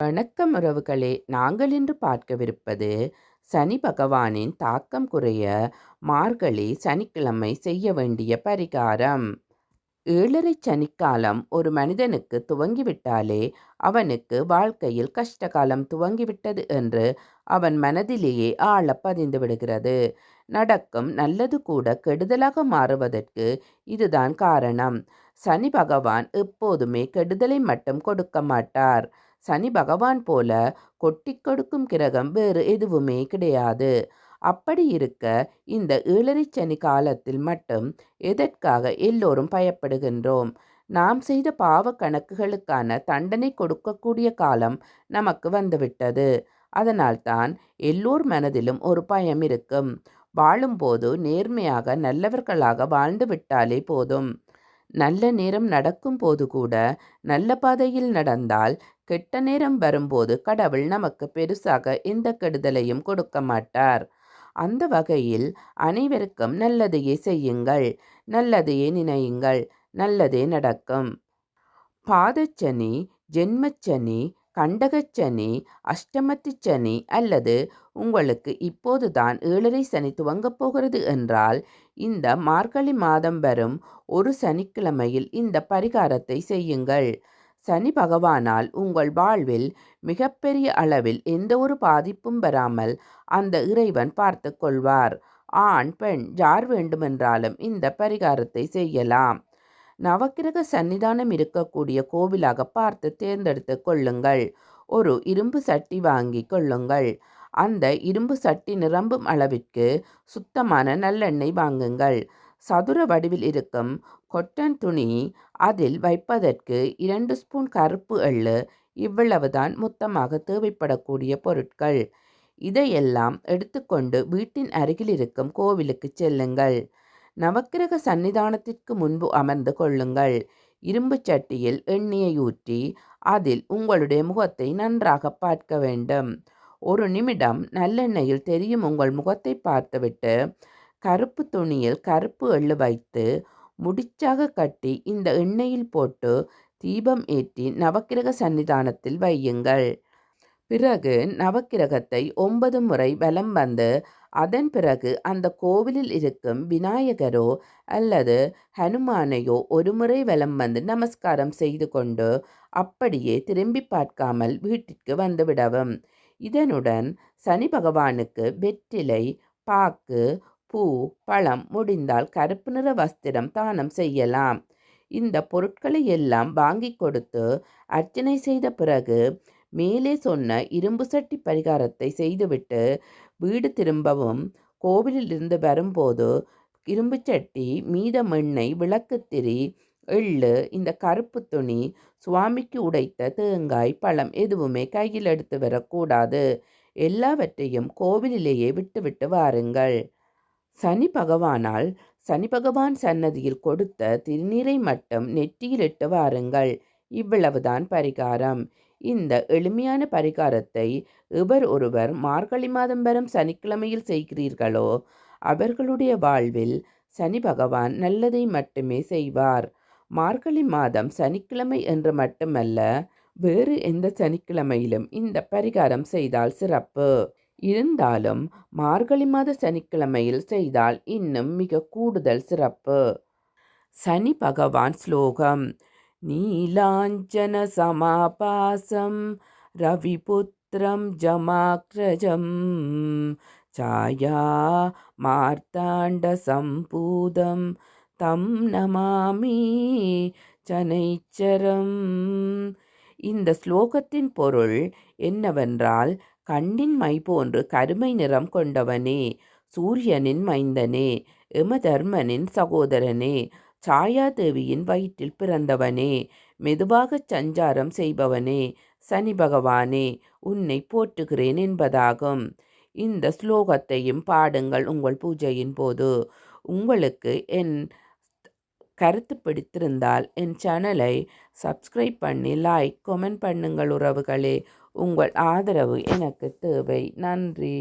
வணக்கம் உறவுகளே. நாங்கள் இன்று பார்க்கவிருப்பது சனி பகவானின் தாக்கம் குறைய மார்கழி சனிக்கிழமை செய்ய வேண்டிய பரிகாரம். ஏழரை சனிக்காலம் ஒரு மனிதனுக்கு துவங்கிவிட்டாலே அவனுக்கு வாழ்க்கையில் கஷ்டகாலம் துவங்கிவிட்டது என்று அவன் மனதிலேயே ஆழ பதிந்து விடுகிறது. நடக்கும் நல்லது கூட கெடுதலாக மாறுவதற்கு இதுதான் காரணம். சனி பகவான் எப்போதுமே கெடுதலை மட்டும் கொடுக்க மாட்டார். சனி பகவான் போல கொட்டி கொடுக்கும் கிரகம் வேறு எதுவுமே கிடையாது. அப்படி இருக்க இந்த ஏழரை சனி காலத்தில் மட்டும் எதற்காக எல்லோரும் பயப்படுகின்றோம்? நாம் செய்த பாவ கணக்குகளுக்கான தண்டனை கொடுக்கக்கூடிய காலம் நமக்கு வந்துவிட்டது. அதனால்தான் எல்லோர் மனதிலும் ஒரு பயம் இருக்கும். வாழும்போது நேர்மையாக நல்லவர்களாக வாழ்ந்து விட்டாலே போதும். நல்ல நேரம் நடக்கும் போது கூட நல்ல பாதையில் நடந்தால் கெட்ட நேரம் வரும்போது கடவுள் நமக்கு பெருசாக எந்த கெடுதலையும் கொடுக்க மாட்டார். அந்த வகையில் அனைவருக்கும் நல்லதையே செய்யுங்கள் நல்லதையே நினையுங்கள் நல்லதே நடக்கும். பாதச்சனி ஜென்மச்சனி கண்டகச்சனி அஷ்டமத்து சனி அல்லது உங்களுக்கு இப்போதுதான் ஏழரை சனி துவங்கப் போகிறது என்றால் இந்த மார்கழி மாதம் வரும் ஒரு சனிக்கிழமையில் இந்த பரிகாரத்தை செய்யுங்கள். சனி பகவானால் உங்கள் வாழ்வில் மிகப்பெரிய அளவில் எந்த ஒரு பாதிப்பும் வராமல் அந்த இறைவன் பார்த்து கொள்வார். ஆண் பெண் யார் வேண்டுமென்றாலும் இந்த பரிகாரத்தை செய்யலாம். நவக்கிரக சன்னிதானம் இருக்கக்கூடிய கோவிலாக பார்த்து தேர்ந்தெடுத்து கொள்ளுங்கள். ஒரு இரும்பு சட்டி வாங்கி கொள்ளுங்கள். அந்த இரும்பு சட்டி நிரம்பும் அளவிற்கு சுத்தமான நல்லெண்ணெய் வாங்குங்கள். சதுர வடிவில் இருக்கும் கொட்டன் துணி அதில் வைப்பதற்கு இரண்டு ஸ்பூன் கருப்பு எள்ளு இவ்வளவுதான் மொத்தமாக தேவைப்படக்கூடிய பொருட்கள். இதையெல்லாம் எடுத்துக்கொண்டு வீட்டின் அருகில் இருக்கும் கோவிலுக்கு செல்லுங்கள். நவக்கிரக சன்னிதானத்திற்கு முன்பு அமர்ந்து கொள்ளுங்கள். இரும்பு சட்டியில் எண்ணெயை ஊற்றி அதில் உங்களுடைய முகத்தை நன்றாக பார்க்க வேண்டும். ஒரு நிமிடம் நல்லெண்ணெயில் தெரியும் உங்கள் முகத்தை பார்த்துவிட்டு கருப்பு துணியில் கருப்பு எள்ளு வைத்து முடிச்சாக கட்டி இந்த எண்ணெயில் போட்டு தீபம் ஏற்றி நவக்கிரக சன்னிதானத்தில் வையுங்கள். பிறகு நவக்கிரகத்தை ஒன்பது முறை வலம் வந்து அதன் பிறகு அந்த கோவிலில் இருக்கும் விநாயகரோ அல்லது ஹனுமானையோ ஒரு முறை வலம் வந்து நமஸ்காரம் செய்து கொண்டு அப்படியே திரும்பி பார்க்காமல் வீட்டிற்கு வந்துவிடவும் இதனுடன் சனி பகவானுக்கு வெற்றிலை பாக்கு பூ பழம் முடிந்தால் கருப்பு நிற வஸ்திரம் தானம் செய்யலாம். இந்த பொருட்களை எல்லாம் வாங்கி கொடுத்து அர்ச்சனை செய்த பிறகு மேலே சொன்ன இரும்பு சட்டி பரிகாரத்தை செய்துவிட்டு வீடு திரும்பவும் கோவிலில் இருந்து வரும்போது இரும்பு சட்டி மீதம் எண்ணெய் விளக்குத்திரி எள்ளு இந்த கருப்பு துணி சுவாமிக்கு உடைத்த தேங்காய் பழம் எதுவுமே கையில் எடுத்து வரக்கூடாது. எல்லாவற்றையும் கோவிலிலேயே விட்டுவிட்டு வாருங்கள். சனி பகவானால் சனி பகவான் சன்னதியில் கொடுத்த திருநீரை மட்டும் நெற்றியில் இட்டு வாருங்கள். இவ்வளவுதான் பரிகாரம். இந்த எளிமையான பரிகாரத்தை இவர் ஒருவர் மார்கழி மாதம் வரும் சனிக்கிழமையில் செய்கிறீர்களோ அவர்களுடைய வாழ்வில் சனி பகவான் நல்லதை மட்டுமே செய்வார். மார்கழி மாதம் சனிக்கிழமை என்று மட்டுமல்ல வேறு எந்த சனிக்கிழமையிலும் இந்த பரிகாரம் செய்தால் சிறப்பு. இருந்தாலும் மார்கழி மாத சனிக்கிழமையில் செய்தால் இன்னும் மிக கூடுதல் சிறப்பு. சனி பகவான் ஸ்லோகம் நீலாஞ்சன சமாபாசம் ரவிபுத்திரம் ஜமாக்ரஜம் சாயா மார்த்தாண்ட சம்பூதம் தம் நமாமி சனைச்சரம். இந்த ஸ்லோகத்தின் பொருள் என்னவென்றால் கண்ணின் மை போன்று கருமை நிறம் கொண்டவனே சூரியனின் மைந்தனே எமதர்மனின் சகோதரனே சாயாதேவியின் வயிற்றில் பிறந்தவனே மெதுவாகச் சஞ்சாரம் செய்பவனே சனி பகவானே உன்னை போற்றுகிறேன் என்பதாகும். இந்த ஸ்லோகத்தையும் பாடுங்கள் உங்கள் பூஜையின் போது. உங்களுக்கு என் கருத்து பிடித்திருந்தால் என் சேனலை சப்ஸ்கிரைப் பண்ணி லைக் கமெண்ட் பண்ணுங்கள் உறவுகளே. உங்கள் ஆதரவு எனக்கு தேவை. நன்றி.